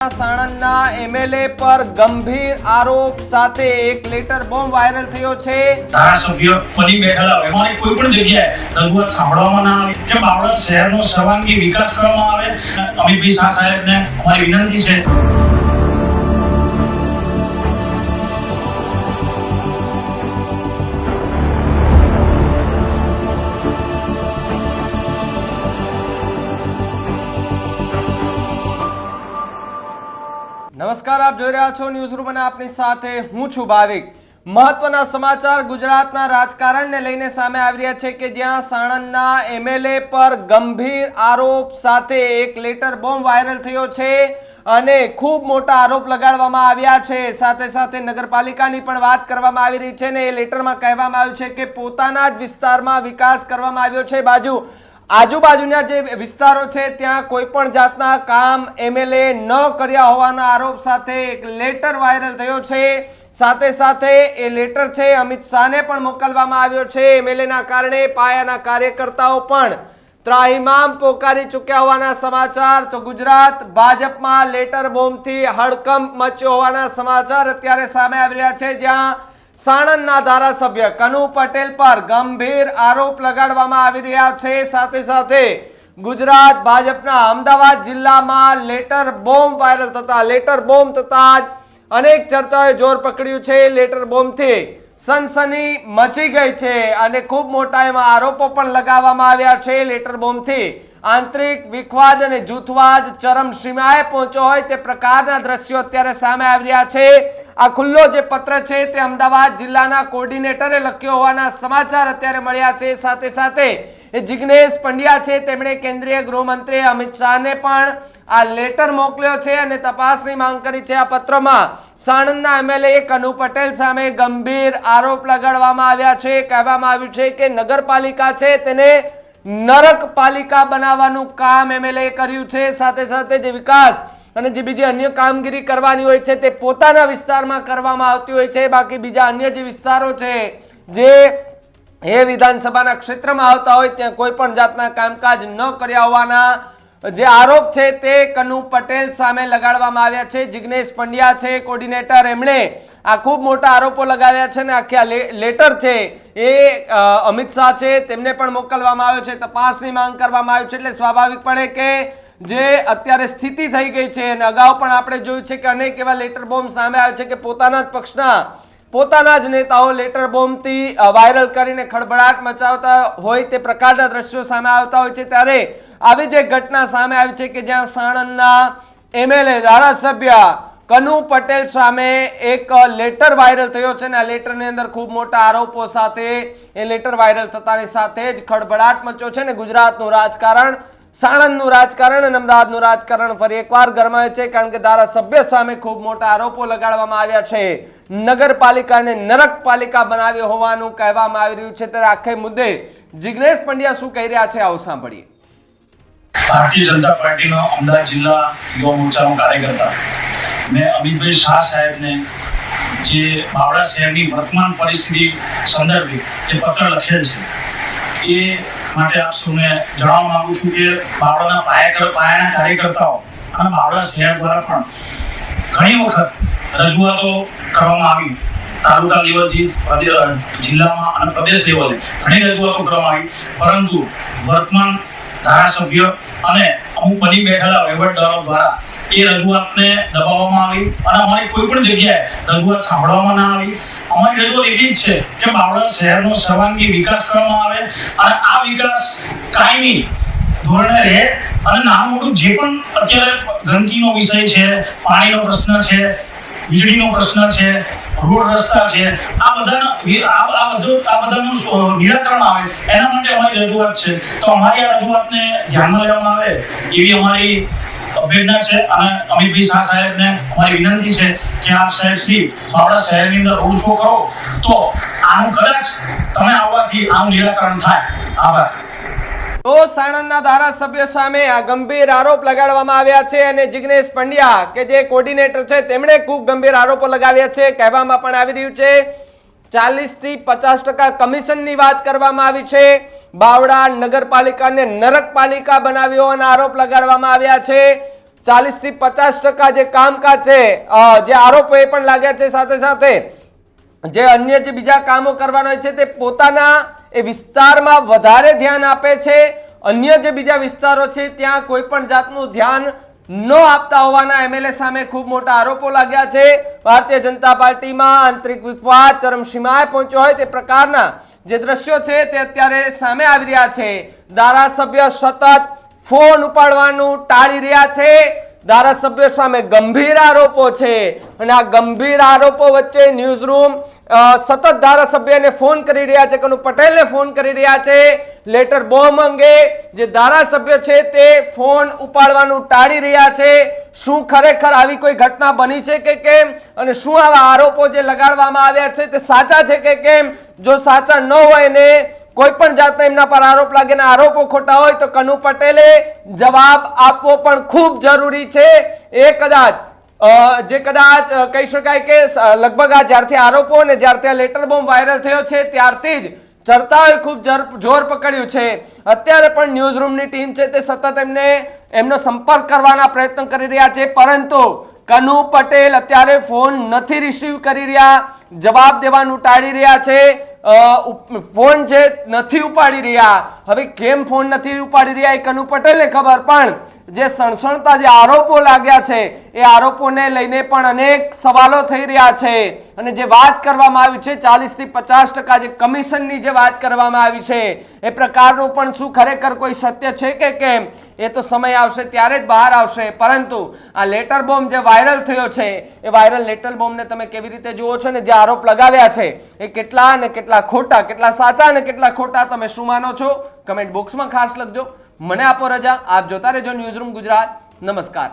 સાણંદના MLA પર ગંભીર આરોપ સાથે એક લેટર બોમ્બ વાયરલ થયો છે. ધારાસભ્ય બની બેઠેલા અમારી કોઈ પણ જગ્યાએ રજૂઆત સાંભળવામાં ના આવે. કે બાવળા શહેરનો સર્વાંગી વિકાસ કરવામાં આવે? અમિતભાઈ શાહ સાહેબને અમારી વિનંતી છે. નમસ્કાર, આપ જોઈ રહ્યા છો ન્યૂઝ રૂમ અને આપની સાથે હું છું ભાવિક. મહત્વના સમાચાર ગુજરાતના રાજકારણને લઈને સામે આવી રહ્યા છે કે જ્યાં સાણંદના એમએલએ પર ગંભીર આરોપ સાથે એક લેટર બોમ્બ વાયરલ થયો છે અને ખૂબ મોટા આરોપ લગાડવામાં આવ્યા છે. સાથે સાથે નગરપાલિકાની પણ વાત કરવામાં આવી રહી છે ને એ લેટરમાં કહેવામાં આવ્યું છે કે પોતાના જ વિસ્તારમાં વિકાસ કરવામાં આવ્યો છે. બાજુ આજુબાજુના જે વિસ્તારો છે, ત્યાં કોઈ પણ જાતના કામ એમએલએ ન કર્યા હોવાના આરોપ સાથે એક લેટર વાયરલ થયો છે. સાથે સાથે એ લેટર છે, અમિત શાહને પણ મોકલવામાં આવ્યો છે. એમએલએના કારણે પાયાના કાર્યકર્તાઓ પણ ત્રાહિમામ પોકારી ચૂક્યા હોવાના સમાચાર. તો ગુજરાત ભાજપમાં લેટર બોમ્બથી હડકંપ મચ્યો હોવાના સમાચાર અત્યારે સામે આવી રહ્યા છે, જ્યાં સાણંદના ધારાસભ્ય કનુ પટેલ પર ગંભીર આરોપ લગાડવામાં આવી રહ્યા છે. સાથે સાથે ગુજરાત ભાજપના અમદાવાદ જિલ્લામાં લેટર બોમ્બ વાયરલ થતા, લેટર બોમ્બ થતા અનેક ચર્ચાએ જોર પકડ્યું છે. લેટર બોમ્બથી સનસની મચી ગઈ છે અને ખૂબ મોટા એમાં આરોપો પણ લગાવવામાં આવ્યા છે. લેટર બોમ્બથી આંતરિક વિખવાદ અને જૂથવાદ ચરમસીમાએ પહોંચ્યો હોય તે પ્રકારના દ્રશ્યો અત્યારે સામે આવી રહ્યા છે. આ ખુલ્લો જે પત્ર છે તે અમદાવાદ જિલ્લાના કોર્ડિનેટરે લખ્યો હોવાના સમાચાર અત્યારે મળ્યા છે. સાથે સાથે જિગ્નેશ પંડ્યા છે, તેમણે કેન્દ્રીય ગૃહમંત્રી અમિત શાહને પણ આ લેટર મોકલ્યો છે અને તપાસની માંગ કરી છે. આ પત્રમાં સાણંદના એમએલએ કનુ પટેલ સામે ગંભીર આરોપ લગાડવામાં આવ્યા છે. કહેવામાં આવ્યું છે કે નગરપાલિકા છે તેને નરક પાલિકા બનાવવાનું કામ એમએલએ કર્યું છે. સાથે સાથે જે વિકાસ અને જે બીજી અન્ય કામગીરી કરવાની હોય છે તે પોતાના વિસ્તારમાં કરવામાં આવતી હોય છે. બાકી બીજા અન્ય જે વિસ્તારો છે, જે એ વિધાનસભાના ક્ષેત્રમાં આવતા હોય, ત્યાં કોઈ પણ જાતના કામકાજ ન કર્યા હોવાના જે આરોપ છે તે કનુ પટેલ સામે લગાડવામાં આવ્યા છે. જિગ્નેશ પંડ્યા છે, કોર્ડિનેટર. એમણે આ ખૂબ મોટા આરોપો લગાવ્યા છે ને આખી આ લેટર છે એ અમિત શાહ છે. તેમને પણ મોકલવામાં આવ્યો છે. તપાસની માંગ કરવામાં આવી છે. એટલે સ્વાભાવિકપણે કે જે અત્યારે સ્થિતિ થઈ ગઈ છે અને અગાઉ પણ આપણે જોયું છે કે અનેક એવા લેટર બોમ્બ સામે આવે છે કે પોતાના જ પક્ષના, પોતાના જ નેતાઓ લેટર બોમ્બથી વાયરલ કરીને ખળભળાટ મચાવતા હોય તે પ્રકારના દ્રશ્યો સામે આવતા હોય છે. ત્યારે આવી જ ઘટના સામે આવી છે કે જ્યાં સાણંદના એમએલએ, ધારાસભ્ય કનુ પટેલ સામે એક લેટર વાયરલ થયો છે ને આ લેટરની અંદર ખૂબ મોટા આરોપો સાથે એ લેટર વાયરલ થતાની સાથે જ ખળભળાટ મચ્યો છે ને ગુજરાતનું રાજકારણ સાણંદનું રાજકારણ અને અમદાવાદનું રાજકારણ ફરી એકવાર ગરમાયું છે કારણ કે ધારાસભ્ય સામે ખૂબ મોટા આરોપો લગાડવામાં આવ્યા છે. નગરપાલિકાને નરક પાલિકા બનાવી હોવાનું કહેવામાં આવી રહ્યું છે. ત્યારે આખે મુદ્દે જિગ્નેશ પંડ્યા શું કહી રહ્યા છે, આવું સાંભળીએ. ભારતીય જનતા પાર્ટીનો અમદાવાદ જિલ્લા યુવા મોરચાનો કાર્યકર્તા મેં અમિતભાઈ શાહ સાહેબને જે બાવળા શહેરની વર્તમાન પરિસ્થિતિ સંદર્ભે જે પત્ર લખેલ છે, એ માટે આપ સૌને જણાવવા માંગુ છું કે બાવળાના પાયા પાયાના કાર્યકર્તાઓ અને બાવળા શહેર દ્વારા પણ ઘણી વખત રજૂઆતો કરવામાં આવી. તાલુકા લેવલથી જિલ્લામાં અને પ્રદેશ લેવલે ઘણી રજૂઆતો કરવામાં આવી. પરંતુ વર્તમાન ધારાસભ્ય અને અમુક બની બેઠેલા વહીવટદારો દ્વારા. એ રજૂઆતને દબાવવામાં આવી અને અમારી કોઈ પણ જગ્યાએ રજૂઆત સાંભળવામાં ના આવી. અમારી રજૂઆત એટલી જ છે કે બાવળા શહેરનો સર્વાંગી વિકાસ કરવામાં આવે અને આ વિકાસ કાયમી ધોરણે રહે અને નાનું મોટું જે પણ અત્યારે ગંદકીનો વિષય છે, પાણીનો પ્રશ્ન છે વીજળીનો પ્રશ્ન છે, રોડ રસ્તા છે, આ બધાના આ બધું આ બધાનું નિરાકરણ આવે, એના માટે અમારી રજૂઆત છે. તો અમારી આ રજૂઆતને ધ્યાનમાં લેવામાં આવે એવી અમારી અભ્યર્થના છે અને અમિતભાઈ શાહ સાહેબને અમારી વિનંતી છે કે આપ સાહેબ શ્રી બાવળા શહેરની અંદર રોડ શો કરો. તો આનું કદાચ તમે આવવાથી આનું નિરાકરણ થાય. આભાર. તો સાણંદના ધારાસભ્ય સામે આ ગંભીર આરોપ લગાડવામાં આવ્યા છે અને જિગ્નેશ પંડ્યા, કે જે કોર્ડિનેટર છે, તેમણે ખૂબ ગંભીર આરોપો લગાવ્યા છે. કહેવામાં પણ આવી રહ્યું છે ચાલીસથી પચાસ ટકા કમિશનની વાત કરવામાં આવી છે. બાવડા નગરપાલિકાને નરક પાલિકા બનાવી હોવાના આરોપ લગાડવામાં આવ્યા છે. ચાલીસથી પચાસ ટકા જે કામકાજ છે જે આરોપો એ પણ લાગ્યા છે સાથે સાથે. જે અન્ય જે બીજા કામો કરવાના હોય છે તે પોતાના એ વિસ્તારમાં વધારે ધ્યાન આપે છે. અન્ય જે બીજા વિસ્તારો છે ત્યાં કોઈ પણ જાતનું ધ્યાન ન આપતા હોવાના એમએલએ સામે ખૂબ મોટા આરોપો લાગ્યા છે. ભારતીય જનતા પાર્ટીમાં આંતરિક વિખવાદ ચરમસીમાએ પહોંચ્યો હોય તે પ્રકારના જે દ્રશ્યો છે તે અત્યારે સામે આવી રહ્યા છે. ધારાસભ્ય સતત ફોન ઉપાડવાનું ટાળી રહ્યા છે. ધારાસભ્ય સામે ગંભીર આરોપો છે. અને આ ગંભીર આરોપો વચ્ચે ન્યૂઝ રૂમ સતત ધારાસભ્યને ફોન કરી રહ્યા છે. કનુ પટેલને ફોન કરી રહ્યા છે. લેટર બોમ્બ અંગે જે ધારાસભ્ય છે તે ફોન ઉપાડવાનું ટાળી રહ્યા છે. શું ખરેખર આવી કોઈ ઘટના બની છે કે કેમ? અને શું આવા આરોપો જે લગાડવામાં આવ્યા છે તે સાચા છે કે કેમ? જો સાચા ન હોય ને કોઈ પણ જાતના એમના પર આરોપ લાગે ને આરોપો ખોટા હોય તો કનુ પટેલે જવાબ આપવો પણ ખૂબ જરૂરી છે. એ કદાચ જે કદાચ કહી શકાય કે લગભગ આ જ્યારથી આરોપો ને જ્યારથી આ લેટર બોમ્બ વાયરલ થયો છે, ત્યારથી જ ચર્ચાઓએ ખૂબ જર- પકડ્યું છે. અત્યારે પણ ન્યૂઝ રૂમની ટીમ છે તે સતત એમને, એમનો સંપર્ક કરવાના પ્રયત્ન કરી રહ્યા છે, પરંતુ કનુ પટેલ અત્યારે ફોન નથી રિસીવ કરી રહ્યા, જવાબ દેવાનું ટાળી રહ્યા છે. ફોન છે નથી ઉપાડી રહ્યા, હવે કેમ ફોન નથી ઉપાડી રહ્યા એ કનુ પટેલને ખબર, પણ જે સણસણતા જે આરોપો લાગ્યા છે, એ આરોપોને લઈને પણ અનેક સવાલો થઈ રહ્યા છે. અને જે વાત કરવામાં આવી છે, ચાલીસથી પચાસ ટકા જે કમિશનની જે વાત કરવામાં આવી છે, એ પ્રકારનું પણ શું ખરેખર કોઈ સત્ય છે કે કેમ? એ તો સમય આવશે, ત્યારે જ બહાર આવશે. પરંતુ આ લેટર બોમ્બ જે વાયરલ થયો છે, એ વાયરલ લેટર બોમ્બને તમે કેવી રીતે જુઓ છો ને જે આરોપ લગાવ્યા છે, એ કેટલા અને કેટલા ખોટા, કેટલા સાચા અને કેટલા ખોટા તમે શું માનો છો? કમેન્ટ બોક્સમાં ખાસ લખજો. મને આપો રજા. આપ જોતા રહેજો ન્યૂઝ રૂમ ગુજરાત. નમસ્કાર.